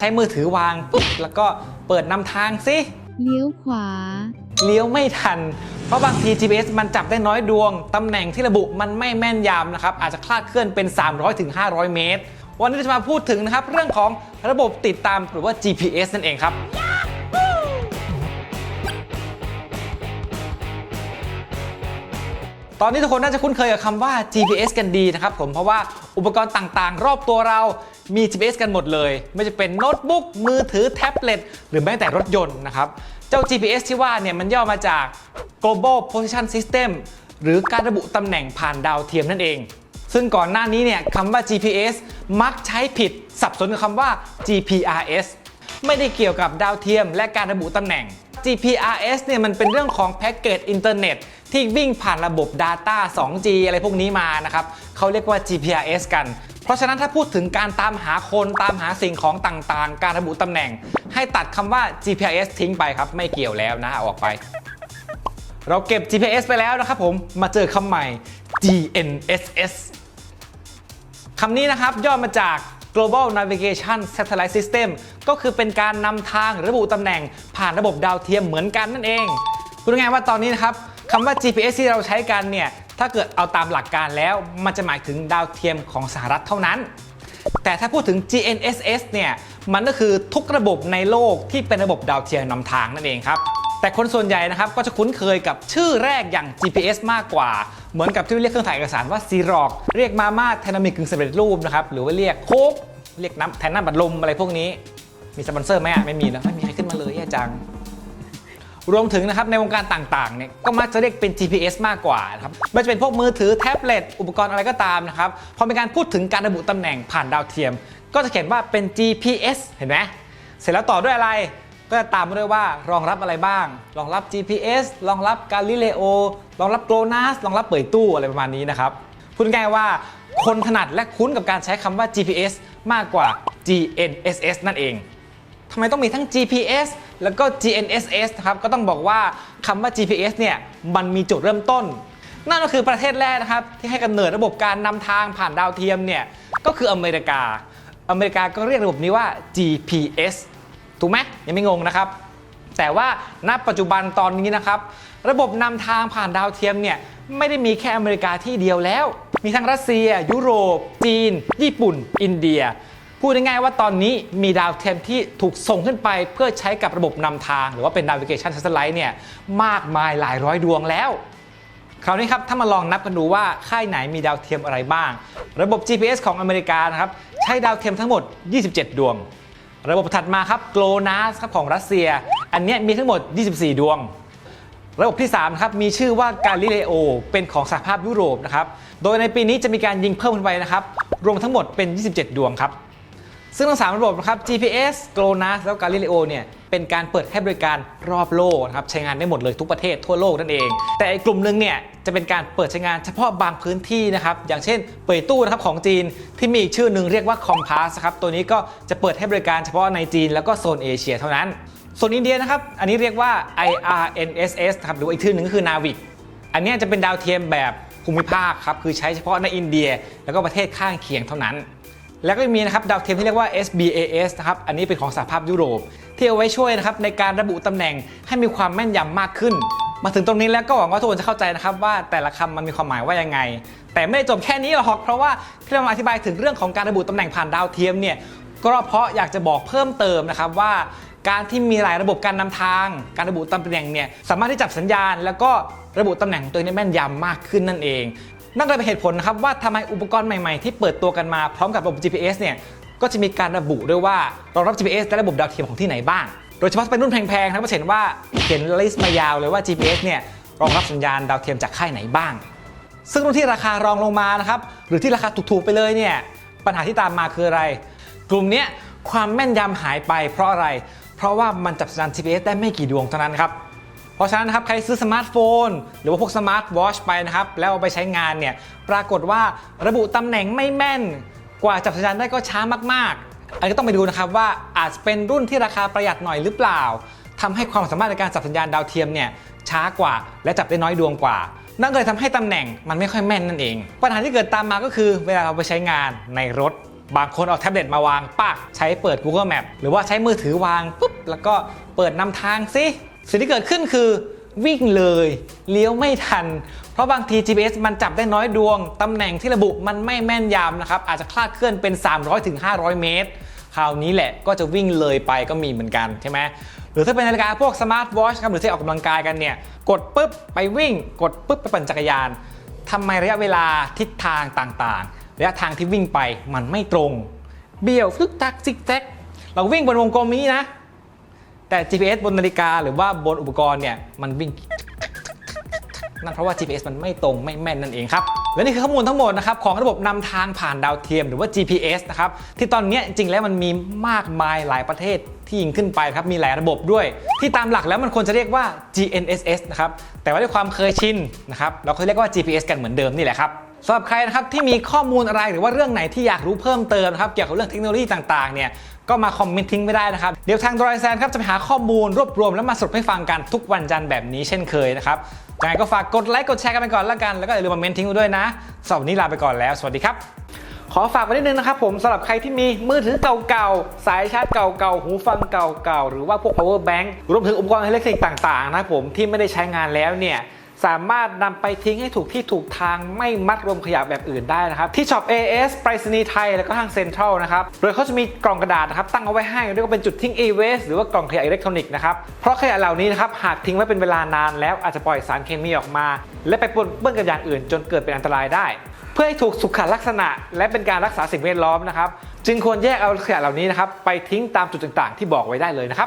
ใช้มือถือวางปุ๊บแล้วก็เปิดนำทางสิเลี้ยวขวา เลี้ยวไม่ทัน เพราะบางที GPS มันจับได้น้อยดวง ตำแหน่งที่ระบุมันไม่แม่นยำนะครับ อาจจะคลาดเคลื่อนเป็น 300-500ถึง500เมตร วันนี้เราจะมาพูดถึงนะครับ เรื่องของระบบติดตามหรือว่า GPS นั่นเองครับ ตอนนี้ทุกคนน่าจะคุ้นเคยกับคำว่า GPS กันดีนะครับผมเพราะว่าอุปกรณ์ต่างๆ รอบตัวเรามี GPS กันหมดเลย ไม่จะเป็นโน้ตบุ๊กมือถือแท็บเล็ตหรือแม้แต่รถยนต์นะครับเจ้า GPS ที่ว่าเนี่ยมันย่อมาจาก global position system หรือการระบุตำแหน่งผ่านดาวเทียมนั่นเอง ซึ่งก่อนหน้านี้เนี่ยคำว่า GPS มักใช้ผิดสับสนกับคำว่า GPRS ไม่ได้เกี่ยวกับดาวเทียมและการระบุตำแหน่ง GPRS เนี่ยมันเป็นเรื่องของแพ็กเกจอินเทอร์เน็ตที่วิ่งผ่านระบบ Data 2G อะไรพวกนี้มานะครับเขาเรียกว่า GPRS กัน เพราะฉะนั้นถ้าพูดถึงการตามหาคนตามหาสิ่งของต่างๆ การระบุตำแหน่ง ให้ตัดคำว่า GPRS ทิ้งไปครับ ไม่เกี่ยวแล้วนะอออกไป เราเก็บ GPS ไปแล้วนะครับผมมาเจอคำใหม่ GNSS คำนี้นะครับย่อมาจาก Global Navigation Satellite System ก็คือเป็นการนำทางระบุตำแหน่งผ่านระบบดาวเทียมเหมือนกันนั่นเองพูดง่ายๆว่าตอนนี้นะครับคำว่า GPS ที่เราใช้กันเนี่ยถ้าเกิดเอาตามหลักการแล้ว มันจะหมายถึงดาวเทียมของสหรัฐเท่านั้น แต่ถ้าพูดถึง GNSS เนี่ยมันก็คือทุกระบบในโลกที่เป็นระบบดาวเทียมนำทางนั่นเองครับแต่คนส่วนใหญ่นะครับก็จะคุ้นเคยกับชื่อแรกอย่าง GPS มากกว่า เหมือนกับที่เรียกเครื่องถ่ายเอกสารว่าซีรอกเรียกมาม่าแทนนามิกกึ่งสำเร็จรูปนะครับหรือว่าเรียกโคกเรียกน้ำแทนน้ำบัดลมอะไรพวกนี้ มีสปอนเซอร์ไหมอะไม่มีนะไม่มีใครขึ้นมาเลยแย่จัง รวมถึงนะครับในวงการต่างๆเนี่ยก็มักจะเรียกเป็น GPS มากกว่านะครับไม่ว่าจะเป็นพวกมือถือแท็บเล็ตอุปกรณ์อะไรก็ตามนะครับพอมีการพูดถึงการระบุตำแหน่งผ่านดาวเทียม ก็จะเขียนว่าเป็น GPS เห็นไหมเสร็จแล้วต่อด้วยอะไรก็จะตามมาด้วยว่ารองรับอะไรบ้าง รองรับ GPS รองรับกาลิเลโอ รองรับโกลนัส รองรับเปิดตู้อะไรประมาณนี้นะครับ พูดง่ายว่าคนถนัดและคุ้นกับการใช้คำว่า GPS มากกว่า GNSS นั่นเอง ทำไมต้องมีทั้ง GPS แล้วก็ GNSS นะครับ ก็ต้องบอกว่าคำว่า GPS เนี่ย มันมีจุดเริ่มต้น นั่นก็คือประเทศแรกนะครับ ที่ให้กำเนิดระบบการนำทางผ่านดาวเทียมเนี่ย ก็คืออเมริกา อเมริกาก็เรียกระบบนี้ว่า GPS ถูกไหมยังไม่งงนะครับ แต่ว่าณปัจจุบันตอนนี้นะครับ ระบบนำทางผ่านดาวเทียมเนี่ยไม่ได้มีแค่อเมริกาที่เดียวแล้ว มีทั้งรัสเซีย ยุโรป จีน ญี่ปุ่น อินเดีย พูดง่ายๆว่าตอนนี้มีดาวเทียมที่ถูกส่งขึ้นไปเพื่อใช้กับระบบนำทาง หรือว่าเป็น navigation satellite เนี่ยมากมายหลายร้อยดวงแล้ว คราวนี้ครับถ้ามาลองนับกันดูว่าค่ายไหนมีดาวเทียมอะไรบ้าง ระบบ GPS ของอเมริกานะครับใช้ดาวเทียมทั้งหมด 27 ดวง ระบบถัดมาครับ GLONASS ครับของรัสเซีย อันนี้มีทั้งหมด 24 ดวงระบบที่3ครับมีชื่อว่า Galileo เป็นของสหภาพยุโรปนะครับ โดยในปีนี้จะมีการยิงเพิ่มขึ้นไปนะครับ รวมทั้งหมดเป็น 27 ดวงครับ ซึ่งทั้งสามระบบนะครับ GPS GLONASS แล้ว Galileo เนี่ยเป็นการเปิดให้บริการรอบโลกนะครับใช้งานได้หมดเลยทุกประเทศทั่วโลกนั่นเอง แต่อีกกลุ่มหนึ่งเนี่ยจะเป็นการเปิดใช้งานเฉพาะบางพื้นที่นะครับอย่างเช่น เปิดตู้นะครับของจีนที่มีอีกชื่อหนึ่งเรียกว่า Compass ครับตัวนี้ก็จะเปิดให้บริการเฉพาะในจีน แล้วก็โซนเอเชียเท่านั้นส่วนอินเดียนะครับอันนี้เรียกว่า IRNSS ครับหรืออีกชื่อหนึ่งก็คือ Navic อันนี้จะเป็นดาวเทียมแบบภูมิภาคครับคือใช้เฉพาะในอินเดีย แล้วก็ประเทศข้างเคียงเท่านั้น แล้วก็มีนะครับดาวเทียมที่เรียกว่า SBAS นะครับ อันนี้เป็นของสหภาพยุโรป ที่เอาไว้ช่วยนะครับในการระบุตำแหน่งให้มีความแม่นยำมากขึ้น มาถึงตรงนี้แล้วก็หวังว่าทุกคนจะเข้าใจนะครับว่าแต่ละคำมันมีความหมายว่ายังไง แต่ไม่ได้จบแค่นี้หรอก เพราะว่าที่เรามาอธิบายถึงเรื่องของการระบุตำแหน่งผ่านดาวเทียมเนี่ย ก็เพราะอยากจะบอกเพิ่มเติมนะครับว่าการที่มีหลายระบบการนำทาง การระบุตำแหน่งเนี่ยสามารถที่จับสัญญาณ แล้วก็ระบุตำแหน่งของตัวเองได้แม่นยำมากขึ้นนั่นเอง นั่นก็เลยเป็นเหตุผลนะครับว่าทำไมอุปกรณ์ใหม่ๆ ที่เปิดตัวกันมาพร้อมกับระบบ GPS เนี่ยก็จะมีการระบุด้วยว่ารองรับ GPS และระบบดาวเทียมของที่ไหนบ้าง โดยเฉพาะเป็นรุ่นแพงๆนะครับจะเห็นว่าเขียนลิสต์มายาวเลยว่า GPS เนี่ยรองรับสัญญาณดาวเทียมจากค่ายไหนบ้าง ซึ่งรุ่นที่ราคารองลงมานะครับหรือที่ราคาถูกๆไปเลยเนี่ยปัญหาที่ตามมาคืออะไร กลุ่มเนี้ยความแม่นยำหายไปเพราะอะไร เพราะว่ามันจับสัญญาณ GPS ได้ไม่กี่ดวงเท่านั้นครับ เพราะฉะนั้นนะครับใครซื้อสมาร์ทโฟน หรือว่าพวกสมาร์ทวอชไปนะครับ แล้วเอาไปใช้งานเนี่ยปรากฏว่าระบุตำแหน่งไม่แม่น กว่าจับสัญญาณได้ก็ช้ามากๆ อันนี้ก็ต้องไปดูนะครับว่าอาจเป็นรุ่นที่ราคาประหยัดหน่อยหรือเปล่าทำให้ความสามารถในการจับสัญญาณดาวเทียมเนี่ยช้ากว่า และจับได้น้อยดวงกว่า นั่นเลยทำให้ตำแหน่งมันไม่ค่อยแม่นนั่นเอง ปัญหาที่เกิดตามมาก็คือ เวลาเราไปใช้งานในรถบางคนเอาแท็บเล็ตมาวางปักใช้เปิด Google Map หรือว่าใช้มือถือวางปุ๊บแล้วก็เปิดนำทางสิ สิ่งที่เกิดขึ้นคือวิ่งเลยเลี้ยวไม่ทัน เพราะบางที GPS มันจับได้น้อยดวง ตำแหน่งที่ระบุมันไม่แม่นยำนะครับ อาจจะคลาดเคลื่อนเป็น 300-500 เมตร คราวนี้แหละก็จะวิ่งเลยไปก็มีเหมือนกันใช่ไหมหรือถ้าเป็นนาฬิกาพวกสมาร์ทวอชครับหรือที่ออกกำลังกายกันเนี่ย กดปุ๊บไปวิ่ง กดปุ๊บไปปั่นจักรยานทำไมระยะเวลาทิศทางต่างๆระยะทางที่วิ่งไปมันไม่ตรง เบี้ยวฟึกทักซิกแซกเราวิ่งบนวงกลมนี้นะ แต่ GPS บนนาฬิกาหรือว่าบนอุปกรณ์เนี่ยมันวิ่งนั่นเพราะว่า GPS มันไม่ตรงไม่แม่นนั่นเองครับ และนี่คือข้อมูลทั้งหมดนะครับของระบบนำทางผ่านดาวเทียมหรือว่า GPS นะครับที่ตอนนี้จริงแล้วมันมีมากมายหลายประเทศที่ยิงขึ้นไปครับมีหลายระบบด้วย ที่ตามหลักแล้วมันควรจะเรียกว่า GNSS นะครับแต่ว่าด้วยความเคยชินนะครับเราก็เรียกว่า GPS กันเหมือนเดิมนี่แหละครับ สำหรับใครนะครับที่มีข้อมูลอะไรหรือว่าเรื่องไหนที่อยากรู้เพิ่มเติมนะครับเกี่ยวกับเรื่องเทคโนโลยีต่างๆเนี่ยก็มาคอมเมนต์ทิ้งไม่ได้นะครับ เดี๋ยวทางดรายแซนครับจะไปหาข้อมูลรวบรวมแล้วมาสรุปให้ฟังกันทุกวันจันทร์แบบนี้เช่นเคยนะครับยังไงก็ฝากกดไลค์กดแชร์กันไปก่อนละกัน แล้วก็อย่าลืมมาเมนต์ทิ้งด้วยนะสำหรับวันนี้ลาไปก่อนแล้ว สวัสดีครับ ขอฝากไว้นิดนึงนะครับผมสำหรับใครที่มีมือถือเก่าๆ สายชาร์จเก่าๆ หูฟังเก่าๆ หรือว่าพวก power bank รวมถึงอุปกรณ์อิเล็กทรอนิกส์ต่างๆนะครับผมที่ไม่ได้ใช้งานแล้วเนี่ย สามารถนำไปทิ้งให้ถูกที่ถูกทางไม่มัดรวมขยะแบบอื่นได้นะครับ ที่ช็อป AS ไปรษณีย์ไทย แล้วก็ห้างเซ็นทรัลนะครับ โดยเขาจะมีกล่องกระดาษนะครับตั้งเอาไว้ให้เรียกว่าเป็นจุดทิ้ง e-waste หรือว่ากล่องขยะอิเล็กทรอนิกส์นะครับ เพราะขยะเหล่านี้นะครับหากทิ้งไว้เป็นเวลานานแล้วอาจจะปล่อยสารเคมีออกมา และไปปนเปื้อนกับอย่างอื่น จนเกิดเป็นอันตรายได้ เพื่อให้ถูกสุขลักษณะ และเป็นการรักษาสิ่งแวดล้อมนะครับจึงควรแยกเอาขยะเหล่านี้นะครับไปทิ้งตามจุดต่างๆ ที่บอกไว้ได้เลยนะครับ